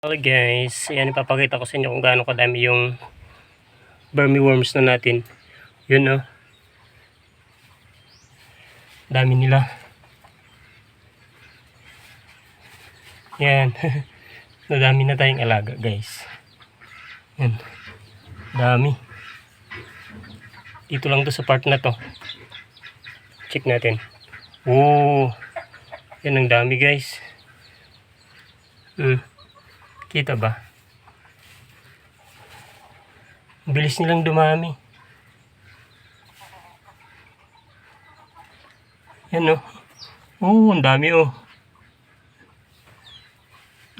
Hello guys, ayan ipapakita ko sa inyo kung gaano kadami yung worms na natin. Yun oh. Dami nila. Yan. Nadami na tayong alaga guys. Yan. Dami. Dito lang to sa part na to. Check natin. Oh. Yan ang dami guys. Hmm. Kita ba? Bilis nilang dumami. Yan oh. Oh, ang dami oh.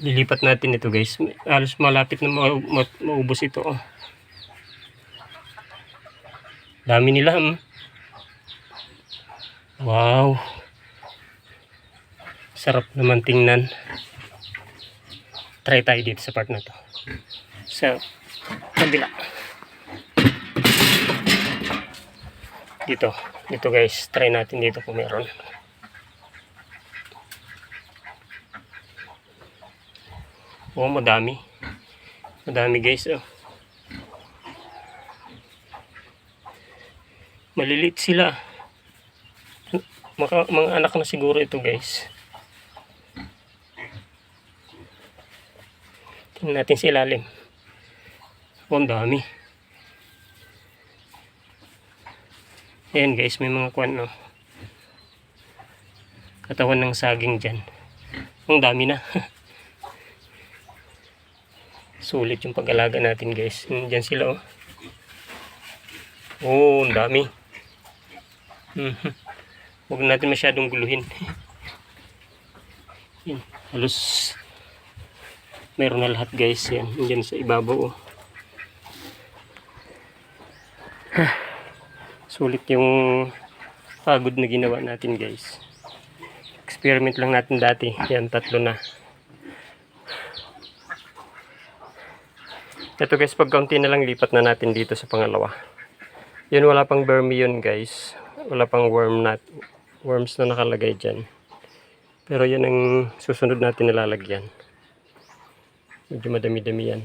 Lilipat natin ito guys. Alos malapit na ma ma maubos ito oh. Dami nila hmm. Wow. Sarap naman tingnan try tayo dito sa part na to. Sa kabila. Dito. Dito guys. Try natin dito kung meron. Oh madami. Madami guys oh. Malilit sila. Maka, mga anak na siguro ito guys Tingnan natin sa ilalim. Oh, ang dami. Ayan guys, may mga kwan no. Katawan ng saging dyan. Ang dami na. Sulit yung pag-alaga natin guys. Diyan sila oh. Oh, ang dami. Mhm. Huwag natin masyadong guluhin. Yan. Halos meron na lahat guys. Yan dyan sa ibabaw oh. sulit yung pagod na ginawa natin guys. Experiment lang natin dati. Yan tatlo na. Ito guys pag kaunti na lang lipat na natin dito sa pangalawa. Yun wala pang vermi yun guys. Wala pang worm nat worms na nakalagay dyan. Pero yun ang susunod natin nilalagyan medyo madami-dami yan